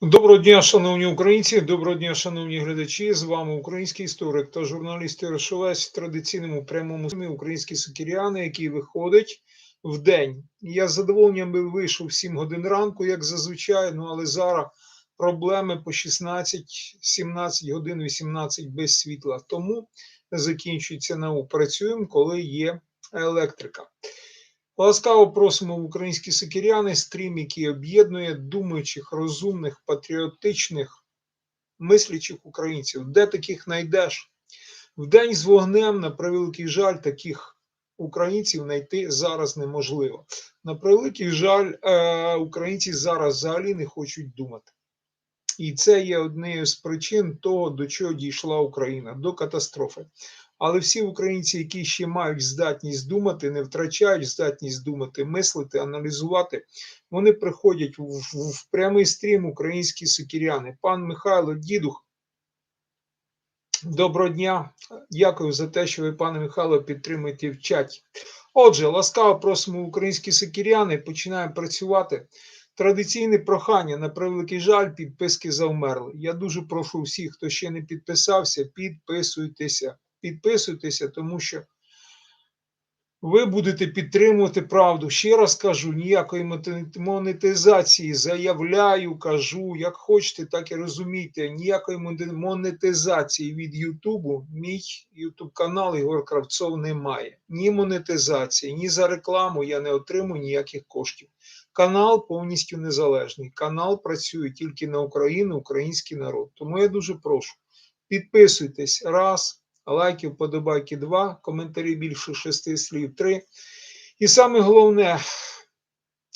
Доброго дня, шановні українці, доброго дня, шановні глядачі. З вами український історик та журналіст Ярошовець в традиційному прямому змі українські сокіряни, який виходить в день. Я з задоволенням вийшов в 7 годин ранку, як зазвичай, ну але зараз проблеми по 16, 17 годин, 18 без світла. Тому закінчується наук. Працюємо, коли є електрика. Ласкаво просимо в українські сокіряни, стрім, який об'єднує думаючих, розумних, патріотичних, мислячих українців. Де таких знайдеш? В день з вогнем, на превеликий жаль, таких українців знайти зараз неможливо. На превеликий жаль, е, українці зараз взагалі не хочуть думати. І це є однією з причин того, до чого дійшла Україна, до катастрофи. Але всі українці, які ще мають здатність думати, не втрачають здатність думати, мислити, аналізувати, вони приходять в, в, в прямий стрім українські сокіряни. Пан Михайло Дідух, доброго дня. Дякую за те, що ви, пане Михайло, підтримуєте в чаті. Отже, ласкаво просимо українські сокіряни, починаємо працювати. Традиційне прохання на превеликий жаль, підписки завмерли. Я дуже прошу всіх, хто ще не підписався, підписуйтеся підписуйтеся, тому що ви будете підтримувати правду. Ще раз кажу, ніякої монетизації заявляю, кажу, як хочете, так і розумійте. Ніякої монетизації від Ютубу, мій Ютуб канал Ігор Кравцов немає. Ні монетизації, ні за рекламу я не отримую ніяких коштів. Канал повністю незалежний. Канал працює тільки на Україну, український народ. Тому я дуже прошу. Підписуйтесь раз лайків, подобайки 2, коментарі більше 6 слів 3. І саме головне,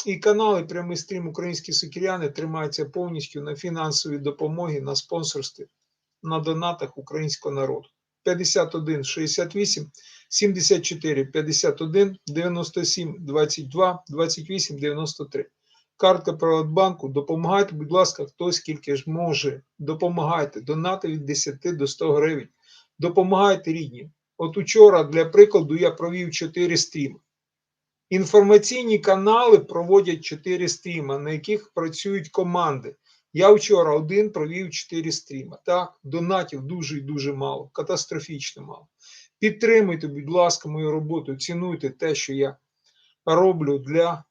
і канал, і прямий стрім Українські сокіряни тримаються повністю на фінансовій допомогі, на спонсорстві, на донатах українського народу. 51 68 74 51 97 22 28 93. Картка Приватбанку. Допомагайте, будь ласка, хто скільки ж може. Допомагайте. Донати від 10 до 100 гривень. Допомагайте рідні. От учора, для прикладу, я провів 4 стріми. Інформаційні канали проводять 4 стріми, на яких працюють команди. Я вчора один провів 4 стріми. Так, донатів дуже і дуже мало, катастрофічно мало. Підтримуйте, будь ласка, мою роботу, цінуйте те, що я роблю для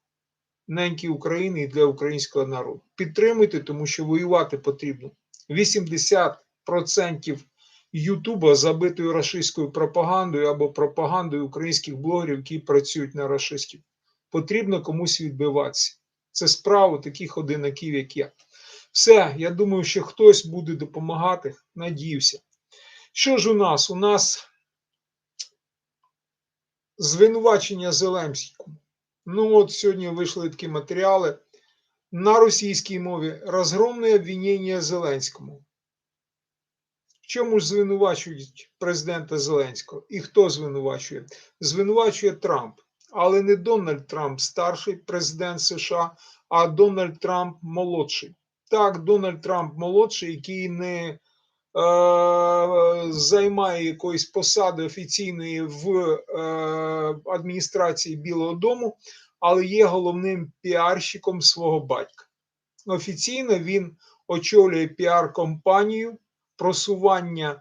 неньки України і для українського народу. Підтримуйте, тому що воювати потрібно. 80% Ютуба забитою рашистською пропагандою або пропагандою українських блогерів, які працюють на рашистів. Потрібно комусь відбиватися. Це справа таких одинаків, як я. Все, я думаю, що хтось буде допомагати. Надіюся. Що ж у нас? У нас звинувачення Зеленському. Ну, от сьогодні вийшли такі матеріали на російській мові. Розгромне обвинення Зеленському чому ж звинувачують президента Зеленського? І хто звинувачує? Звинувачує Трамп, але не Дональд Трамп, старший президент США, а Дональд Трамп молодший. Так, Дональд Трамп молодший, який не е, займає якоїсь посади офіційної в е, адміністрації Білого Дому, але є головним піарщиком свого батька. Офіційно він очолює піар-компанію просування е,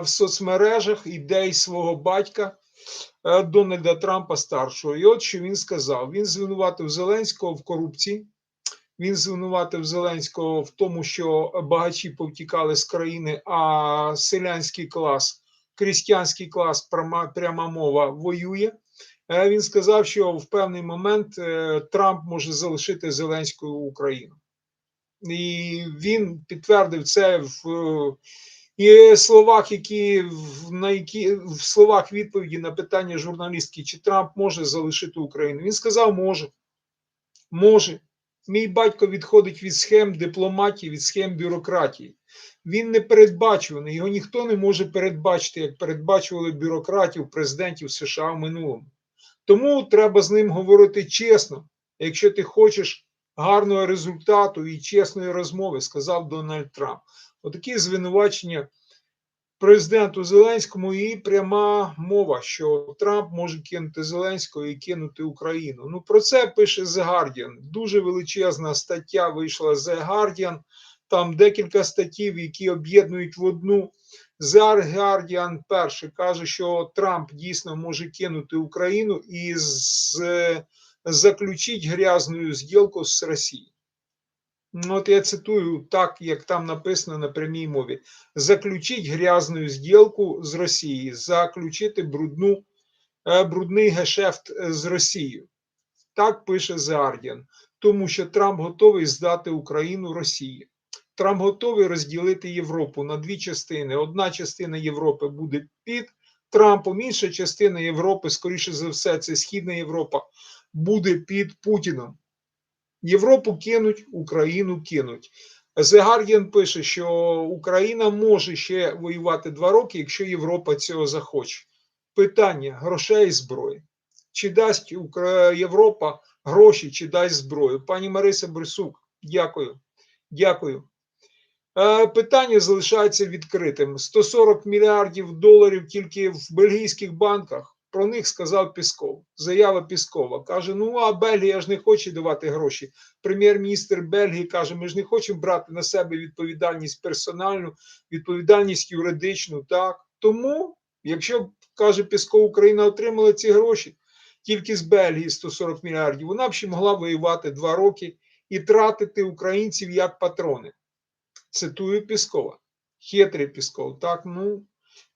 в соцмережах ідей свого батька е, Дональда Трампа старшого. І от що він сказав: він звинуватив Зеленського в корупції. Він звинуватив Зеленського в тому, що багачі повтікали з країни, а селянський клас, крістянський клас, пряма, пряма мова воює. Е, він сказав, що в певний момент Трамп може залишити Зеленську Україну і він підтвердив це в і словах, які на які в словах відповіді на питання журналістки, чи Трамп може залишити Україну. Він сказав, може. Може. Мій батько відходить від схем дипломатії, від схем бюрократії. Він не передбачуваний, його ніхто не може передбачити, як передбачували бюрократів, президентів США в минулому. Тому треба з ним говорити чесно. Якщо ти хочеш гарного результату і чесної розмови, сказав Дональд Трамп. Отакі звинувачення президенту Зеленському і пряма мова, що Трамп може кинути Зеленського і кинути Україну. Ну про це пише The Guardian. Дуже величезна стаття вийшла The Guardian. Там декілька статтів, які об'єднують в одну. The Guardian перше каже, що Трамп дійсно може кинути Україну і з, заключить грязну зділку з Росією. Ну, от я цитую так, як там написано на прямій мові: заключить грязну зділку з Росією, заключити брудну, е, брудний гешефт е, з Росією. Так пише The Guardian. Тому що Трамп готовий здати Україну Росії. Трамп готовий розділити Європу на дві частини. Одна частина Європи буде під Трампом, інша частина Європи, скоріше за все, це Східна Європа, буде під Путіном. Європу кинуть, Україну кинуть. Guardian пише, що Україна може ще воювати два роки, якщо Європа цього захоче. Питання грошей і зброї. Чи дасть Європа гроші, чи дасть зброю? Пані Мариса Брисук, дякую. Дякую. Е, Питання залишається відкритим. 140 мільярдів доларів тільки в бельгійських банках. Про них сказав Пісков. Заява Піскова каже: Ну а Бельгія ж не хоче давати гроші. Прем'єр-міністр Бельгії каже: Ми ж не хочемо брати на себе відповідальність персональну, відповідальність юридичну. Так тому, якщо каже Пісков, Україна отримала ці гроші тільки з Бельгії 140 мільярдів, вона б ще могла воювати два роки і тратити українців як патрони. Цитую Піскова. Хитрий Пісков. Так, ну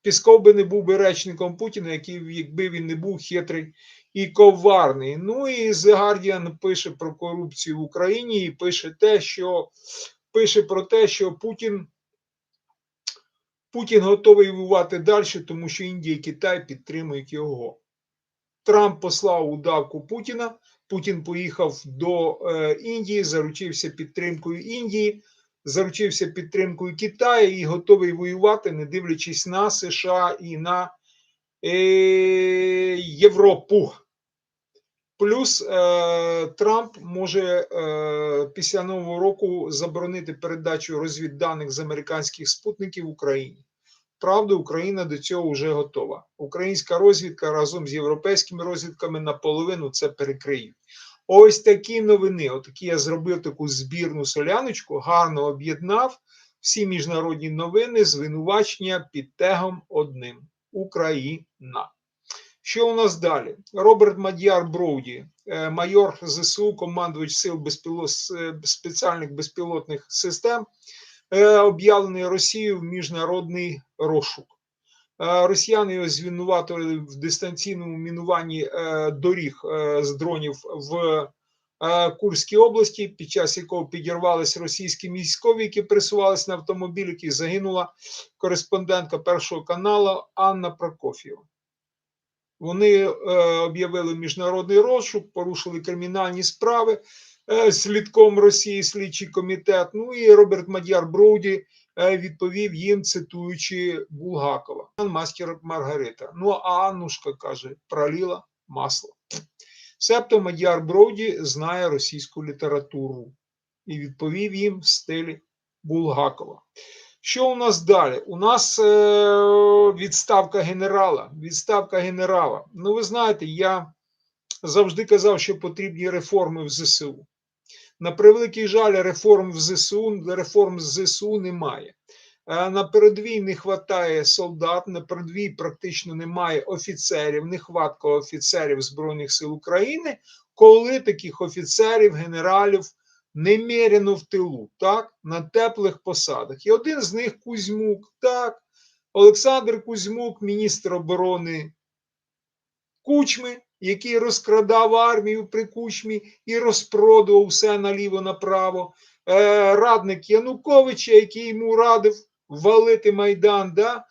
Пісков би не був би речником Путіна, який, якби він не був хитрий і коварний. Ну і The Guardian пише про корупцію в Україні і пише те, що пише про те, що Путін. Путін готовий воювати далі, тому що Індія і Китай підтримують його. Трамп послав удавку Путіна. Путін поїхав до е, Індії, заручився підтримкою Індії, заручився підтримкою Китаю і готовий воювати, не дивлячись на США і на е, Європу. Плюс е, Трамп може е, після нового року заборонити передачу розвідданих з американських спутників Україні. Правда, Україна до цього вже готова. Українська розвідка разом з європейськими розвідками наполовину це перекриють. Ось такі новини. Отакі я зробив таку збірну соляночку, гарно об'єднав всі міжнародні новини, звинувачення під тегом одним Україна. Що у нас далі? Роберт Мадяр Броуді, е, майор ЗСУ, командувач сил безпіло... с- спеціальних безпілотних систем, е, об'явлений Росією в міжнародний розшук. Е, Росіяни його звинуватили в дистанційному мінуванні е, доріг е, з дронів в Курській області, під час якого підірвалися російські військові, які пересувалися на автомобілі, які загинула кореспондентка першого каналу Анна Прокоф'єва. Вони об'явили міжнародний розшук, порушили кримінальні справи слідком Росії, слідчий комітет. Ну і Роберт Мадяр Броуді відповів їм, цитуючи Булгакова. Мастер Маргарита. Ну а Аннушка каже, проліла масло. Себто Мадяр Броуді знає російську літературу і відповів їм в стилі Булгакова. Що у нас далі? У нас е, відставка генерала. Відставка генерала. Ну, ви знаєте, я завжди казав, що потрібні реформи в ЗСУ. На превеликий жаль, реформ в ЗСУ, реформ з ЗСУ немає. Е, На передовій не вистачає солдат, на передовій практично немає офіцерів, нехватка офіцерів Збройних сил України, коли таких офіцерів, генералів немерено в тилу, так, на теплих посадах. І один з них Кузьмук, так, Олександр Кузьмук, міністр оборони Кучми, який розкрадав армію при Кучмі і розпродував все наліво-направо. Е, радник Януковича, який йому радив валити Майдан. Да?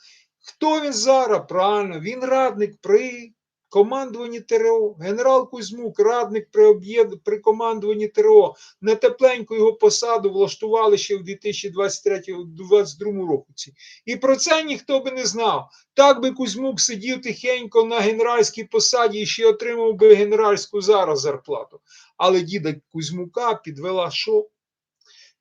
Хто він зараз? Правильно, він радник при командуванні ТРО. Генерал Кузьмук, радник при, при командуванні ТРО. На тепленьку його посаду влаштували ще в 2023-2022 році. І про це ніхто би не знав. Так би Кузьмук сидів тихенько на генеральській посаді і ще отримав би генеральську зараз зарплату. Але діда Кузьмука підвела що?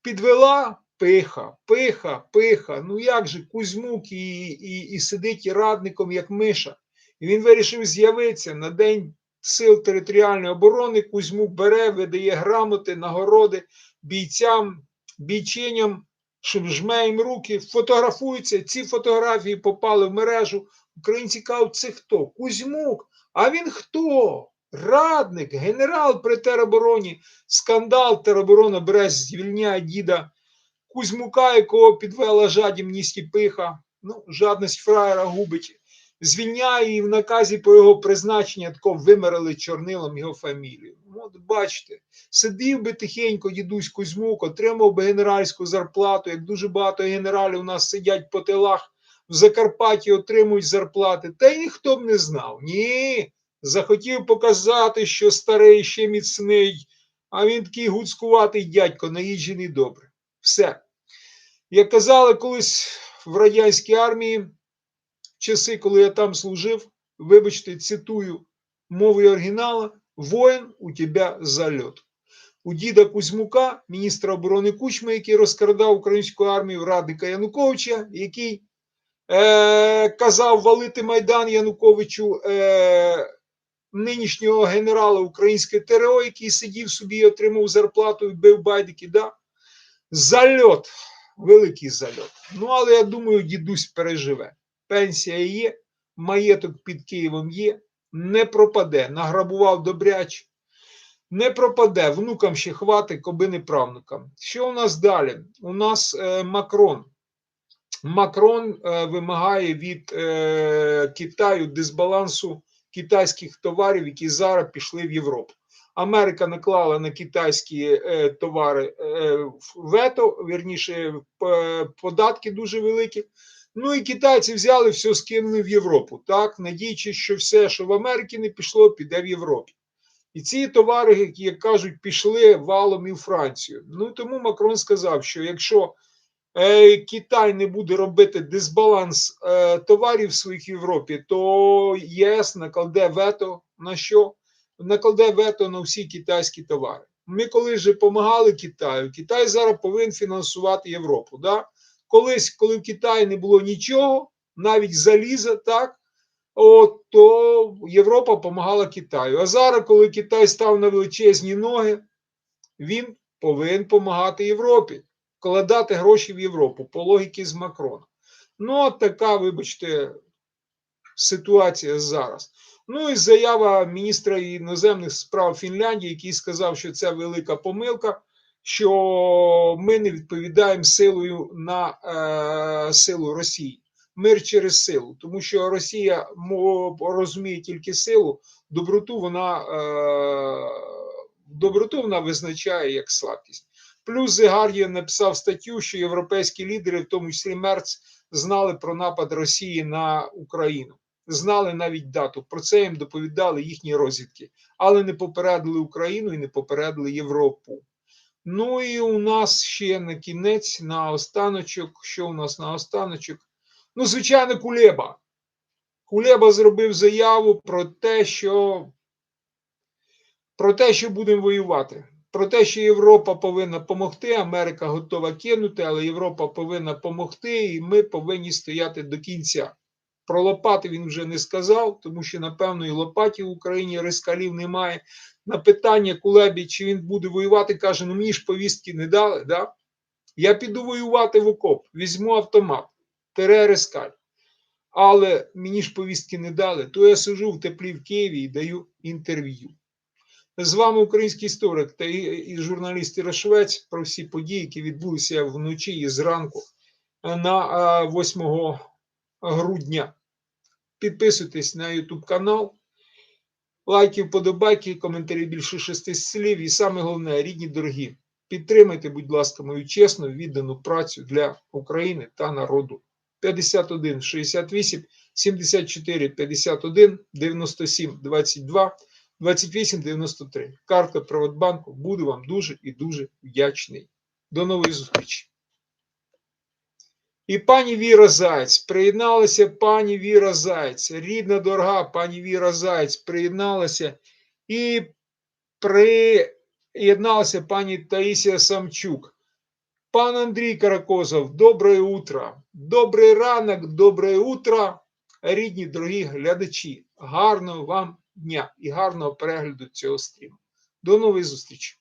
Підвела Пиха, пиха, пиха. Ну як же Кузьмук і, і, і сидить радником, як миша. І він вирішив з'явитися на День сил територіальної оборони. Кузьмук бере, видає грамоти, нагороди бійцям, бійчиням, жме їм руки, фотографуються. Ці фотографії попали в мережу. Українці кажуть, це хто? Кузьмук. А він хто? Радник, генерал при теробороні. Скандал тероборона бере, звільняє діда Кузьмука, якого підвела жадібність і пиха. Ну, жадність фраєра губить. Звільняє і в наказі по його призначення тако вимерили чорнилом його фамілію. Ну, От бачите, сидів би тихенько дідусь Кузьмук, отримав би генеральську зарплату, як дуже багато генералів у нас сидять по тилах в Закарпатті, отримують зарплати. Та ніхто б не знав. Ні, захотів показати, що старий ще міцний, а він такий гуцкуватий дядько, наїджений добре. Все. Як казали колись в радянській армії, часи, коли я там служив, вибачте, цитую мовою оригінала: воїн у тебе зальот. У діда Кузьмука, міністра оборони Кучми, який розкрадав українську армію, радника Януковича, який е, казав валити Майдан Януковичу е, нинішнього генерала української ТРО, який сидів собі отримав зарплату і бив байдики. Да? Зальот, великий зальот. Ну, але я думаю, дідусь переживе. Пенсія є, маєток під Києвом є, не пропаде. Награбував добряч, не пропаде. Внукам ще хватить, кобини правнукам. Що у нас далі? У нас е, Макрон. Макрон е, вимагає від е, Китаю дисбалансу китайських товарів, які зараз пішли в Європу. Америка наклала на китайські е, товари е, вето, вірніше, податки дуже великі. Ну і китайці взяли все, скинули в Європу, так, надіючись, що все, що в Америці не пішло, піде в Європі. І ці товари, як кажуть, пішли валом і в Францію. Ну тому Макрон сказав, що якщо е, Китай не буде робити дисбаланс е, товарів своїх в Європі, то ЄС накладе вето на що? Накладе вето на всі китайські товари. Ми коли вже допомагали Китаю, Китай зараз повинен фінансувати Європу. Да? Колись, коли в Китаї не було нічого, навіть заліза, так, от, то Європа допомагала Китаю. А зараз, коли Китай став на величезні ноги, він повинен допомагати Європі, вкладати гроші в Європу по логіки з Макрона. Ну, от така, вибачте, ситуація зараз. Ну і заява міністра іноземних справ Фінляндії, який сказав, що це велика помилка, що ми не відповідаємо силою на е, силу Росії. Мир через силу, тому що Росія розуміє тільки силу, доброту вона, е, доброту вона визначає як слабкість. Плюс The написав статтю, що європейські лідери, в тому числі Мерц, знали про напад Росії на Україну. Знали навіть дату. Про це їм доповідали їхні розвідки, але не попередили Україну і не попередили Європу. Ну і у нас ще на кінець, на останочок. Що у нас на останочок? Ну, звичайно, Кулеба. Кулеба зробив заяву про те, що про те, що будемо воювати. Про те, що Європа повинна допомогти, Америка готова кинути, але Європа повинна допомогти, і ми повинні стояти до кінця. Про лопати він вже не сказав, тому що, напевно, і лопатів в Україні рискалів немає. На питання Кулебі, чи він буде воювати, каже: ну мені ж повістки не дали. Да? Я піду воювати в окоп, візьму автомат, тере рискаль. Але мені ж повістки не дали, то я сижу в теплі в Києві і даю інтерв'ю. З вами український історик та і, і журналіст Ірошвець про всі події, які відбулися вночі і зранку на 8 грудня. Підписуйтесь на YouTube канал. Лайки, вподобайки, коментарі більше шести слів. І саме головне, рідні дорогі, підтримайте, будь ласка, мою чесну, віддану працю для України та народу. 51 68 74 51 97 22 28 93. Карта Приватбанку. Буду вам дуже і дуже вдячний. До нової зустрічі. І пані Віра Заєць, приєдналася пані Віра Заєць, рідна дорога пані Віра Заєць, приєдналася і приєдналася пані Таїсія Самчук. Пан Андрій Каракозов, доброе утро. Добрий ранок, доброе утро, рідні, дорогі глядачі. Гарного вам дня і гарного перегляду цього стріму. До нової зустрічі!